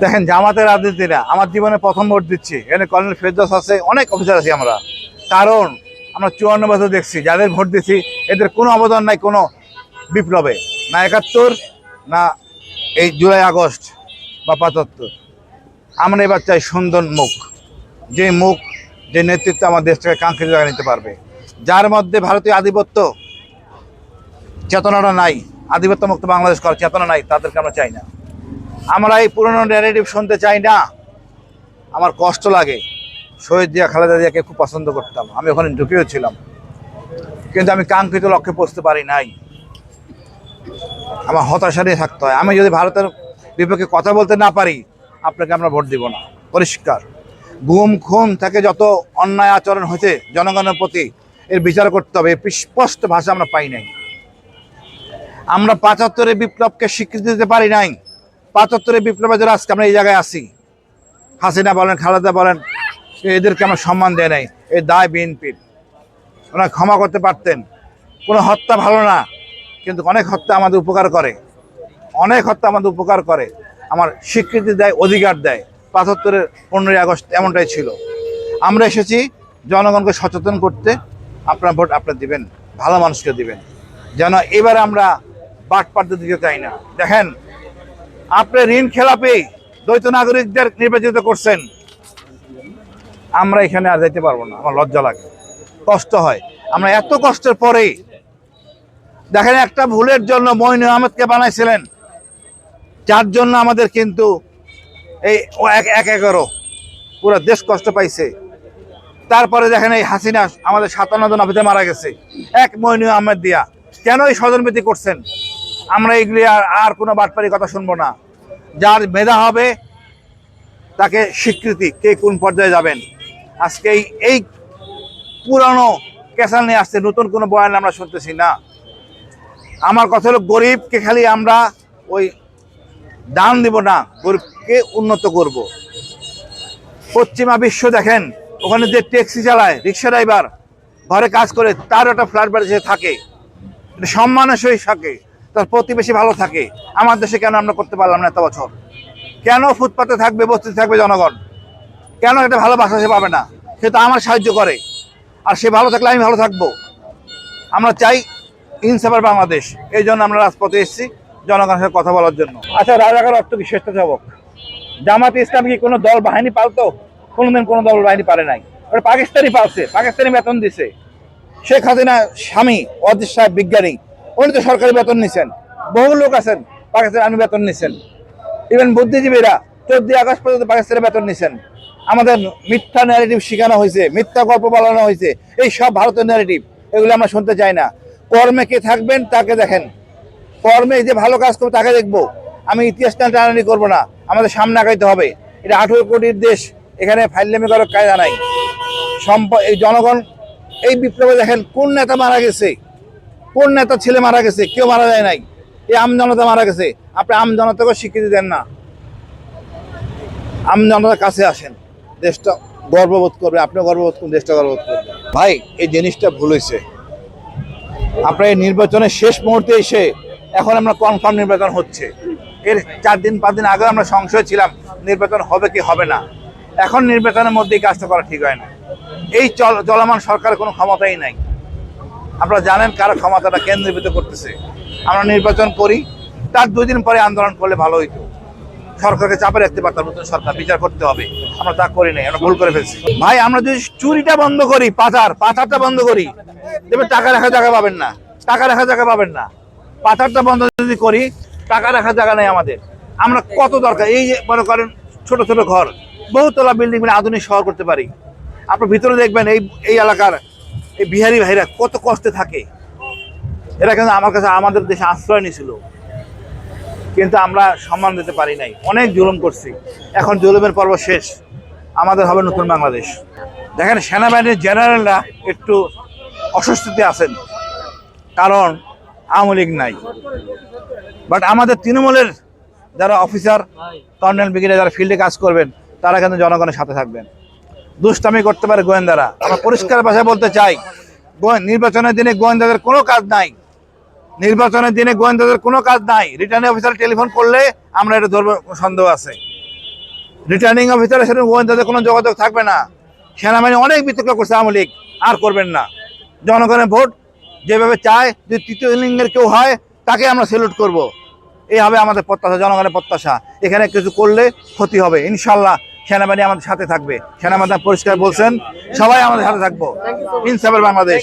দেখেন, জামাতের রাজনীতিরা, আমার জীবনে প্রথম ভোট দিচ্ছি। এখানে কর্নেল ফেরদৌস আছে, অনেক অফিসার আছি আমরা। কারণ, আমরা চুয়ান্ন বছর দেখছি, যাদের ভোট দিচ্ছি, এদের কোনো অবদান নাই, কোনো বিপ্লবে। না একাত্তর, না এই জুলাই আগস্ট বা পঁচাত্তর। আমরা এবার চাই সুন্দর মুখ। যে মুখ, যে নেতৃত্ব আমার দেশটাকে কাঙ্ক্ষিত জায়গায় নিতে পারবে। যার মধ্যে ভারতীয় আধিপত্য চেতনাটা নাই, আধিপত্য মুক্ত বাংলাদেশ করার চেতনা নাই, তাদেরকে আমরা চাই না। আমরা এই পুরনো ন্যারেটিভ শুনতে চাই না। আমার কষ্ট লাগে। শহীদ জিয়া, খালেদা জিয়াকে খুব পছন্দ করতাম। আমি ওখানে ঢুকেও ছিলাম। কিন্তু আমি কাঙ্ক্ষিত লক্ষ্যে পৌঁছতে পারি নাই। আমার হতাশা নিয়ে থাকতে হয়। আমি যদি ভারতের বিপক্ষে কথা বলতে না পারি, আপনাকে আমরা ভোট দিব না। পরিষ্কার। গুম, খুন থেকে যত অন্যায় আচরণ হয়েছে জনগণের প্রতি, এর বিচার করতে হবে। স্পষ্ট ভাষা আমরা পাই নাই। আমরা পাঁচাত্তরের বিপ্লবকে স্বীকৃতি দিতে পারি নাই। পাঁচাত্তরের বিপ্লবের জন্য আজকে আমরা এই জায়গায় আসি হাসিনা বলেন, খালেদা বলেন, এদেরকে আমরা সম্মান দেয় নাই। এই দায় বিএনপির। ওনারা ক্ষমা করতে পারতেন। কোনো হত্যা ভালো না, কিন্তু অনেক হত্যা আমাদের উপকার করে। অনেক হত্যা আমাদের উপকার করে। আমার স্বীকৃতি দেয়, অধিকার দেয়। পাঁচাত্তরের পনেরোই আগস্ট এমনটাই ছিল। আমরা এসেছি জনগণকে সচেতন করতে। আপনার ভোট আপনার দিবেন। ভালো মানুষকে দিবেন। যেন এবার আমরা বাট পাড়তে দিতে চাই না। দেখেন আপনি ঋণ খেলাপি দ্বৈত নাগরিকদের নির্বাচিত করছেন, আমরা এখানে আর যেতে পারব না, আমার লজ্জা লাগে, কষ্ট হয়। আমরা এত কষ্টের পরে দেখেন একটা ভুলের জন্য মইন আহমেদকে বানাইছিলেন, যার জন্য আমাদের কিন্তু এই এক এক এগারো, পুরো দেশ কষ্ট পাইছে। তারপরে দেখেন এই হাসিনা আমাদের সাতান্ন জন অফিসে মারা গেছে, এক মইন আহমেদ দিয়া। কেন এই স্বজনপ্রীতি করছেন? আমরা এগুলি আর আর কোনো বাটপারি কথা শুনব না। যার মেধা হবে, তাকে স্বীকৃতি, কে কোন পর্যায়ে যাবেন। আজকে এই পুরানো ক্যাসাল নিয়ে আসছে, নতুন কোনো বয়ান আমরা শুনতেছি না। আমার কথা হলো, গরিবকে খালি আমরা ওই দান দিব না, গরিবকে উন্নত করব। পশ্চিমা বিশ্ব দেখেন, ওখানে যে ট্যাক্সি চালায়, রিক্সা ড্রাইভার, ঘরে কাজ করে, তার একটা ফ্ল্যাট বাড়ি থাকে। সম্মানের সহিত থাকে। তার প্রতিবেশী ভালো থাকে। আমার দেশে কেন আমরা করতে পারলাম না এত বছর? কেন ফুটপাতে থাকবে, বস্তিতে থাকবে জনগণ? কেন একটা ভালোবাসা সে পাবে না? সে তো আমার সাহায্য করে। আর সে ভালো থাকলে আমি ভালো থাকব। আমরা চাই ইনসাফার বাংলাদেশ। এই জন্য আমরা রাজপথে এসেছি জনগণের সাথে কথা বলার জন্য। আচ্ছা রাজাকার অর্থ কি স্বেচ্ছাসেবক জামাত ইসলাম কি কোনো দল বাহিনী পালতো? কোনোদিন কোনো দল বাহিনী পারে নাই। ওটা পাকিস্তানি পালছে, পাকিস্তানি বেতন দিছে। শেখ হাসিনা স্বামী অজিত সাহেব বিজ্ঞানী উনি তো সরকারি বেতন নিছেন। বহু লোক আছেন পাকিস্তানি আর্মি বেতন নিছেন। ইভেন বুদ্ধিজীবীরা চোদ্দই আগস্ট পর্যন্ত পাকিস্তানের বেতন নিছেন। আমাদের মিথ্যা ন্যারেটিভ শেখানো হয়েছে, মিথ্যা গল্প বলানো হয়েছে। এই সব ভারতের ন্যারেটিভ এগুলো আমরা শুনতে চাই না। কর্মে কে থাকবেন তাকে দেখেন। কর্মে যে ভালো কাজ করবে তাকে দেখব। আমি ইতিহাস টানাটানি করব না, আমাদের সামনে আগাইতে হবে। এটা আঠেরো কোটির দেশ, এখানে ফাইলেমি করার কায়দা নাই। সম্প- এই জনগণ, এই বিপ্লবে দেখেন কোন নেতা মারা গেছে? কোন নেতা ছেলে মারা গেছে? কেউ মারা যায় নাই। এই আম জনতা মারা গেছে। আপনি আম জনতাকে স্বীকৃতি দেন না। আম জনতার কাছে আসেন। দেশটা গর্ববোধ করবে। আপনিও গর্ববোধ করুন দেশটা গর্ববোধ করবে ভাই, এই জিনিসটা ভুল হয়েছে। আপনার এই নির্বাচনের শেষ মুহূর্তে এসে এখন আমরা কনফার্ম নির্বাচন হচ্ছে। এর চার দিন, পাঁচ দিন আগে আমরা সংশয় ছিলাম, নির্বাচন হবে কি হবে না। এখন নির্বাচনের মধ্যে এই কাজটা করা ঠিক হয় না। এই চল, চলমান সরকারের কোনো ক্ষমতাই নাই। আপনারা জানেন কারা ক্ষমতাটা কেন্দ্রীভূত করতেছে। আমরা নির্বাচন করি, তার দুই দিন পরে আন্দোলন করলে ভালো হইতো। সরকারকে চাপে রাখতে পারতাম, নতুন সরকার, বিচার করতে হবে। আমরা তা করি নাই, আমরা ভুল করে ফেলছি। ভাই, আমরা যদি চুরিটা বন্ধ করি, পাচার, পাচারটা বন্ধ করি দেখবেন টাকা রাখার জায়গা পাবেন না। টাকা রাখার জায়গা পাবেন না। পাচারটা বন্ধ যদি করি, টাকা রাখার জায়গা নেই আমাদের। আমরা কত দরকার? এই যে মনে করেন, ছোট ছোট ঘর, বহুতলা বিল্ডিং মানে আধুনিক শহর করতে পারি। আপনার ভিতরে দেখবেন এই এই এলাকার এই বিহারি ভাইরা কত কষ্টে থাকে। এরা কিন্তু আমার কাছে, আমাদের দেশে আশ্রয় নিয়েছিল। কিন্তু আমরা সম্মান দিতে পারি নাই। অনেক জুলুম করছি। এখন জুলুমের পর্ব শেষ। আমাদের হবে নতুন বাংলাদেশ। দেখেন, সেনাবাহিনীর জেনারেলরা একটু অস্বস্তিতে আছেন। কারণ আওয়ামী লীগ নাই। বাট আমাদের তৃণমূলের যারা অফিসার, কর্নেল ব্রিগেডে যারা ফিল্ডে কাজ করবেন, তারা কিন্তু জনগণের সাথে থাকবেন। দুষ্টামি করতে পারে গোয়েন্দারা। আমরা পরিষ্কার ভাষায় বলতে চাই নির্বাচনের দিনে গোয়েন্দাদের কোনো কাজ নাই। নির্বাচনের দিনে গোয়েন্দাদের কোনো কাজ নাই। রিটার্নিং অফিসার টেলিফোন করলে আমরা এটা ধরবো, সন্দেহ আছে। রিটার্নিং অফিসারের সাথে গোয়েন্দাদের কোনো যোগাযোগ থাকবে না। সেনাবাহিনী অনেক বিতর্ক করছে আওয়ামী লীগ, আর করবেন না। জনগণের ভোট যেভাবে চায়, যদি তৃতীয় লিঙ্গের কেউ হয়, তাকে আমরা সেলুট করব। এই হবে আমাদের প্রত্যাশা, জনগণের প্রত্যাশা। এখানে কিছু করলে ক্ষতি হবে। ইনশাল্লাহ সেনাবাহিনী আমাদের সাথে থাকবে। সেনাবাহিনী পরিষ্কার বলছেন সবাই আমাদের সাথে থাকব। ইনসাফের বাংলাদেশ।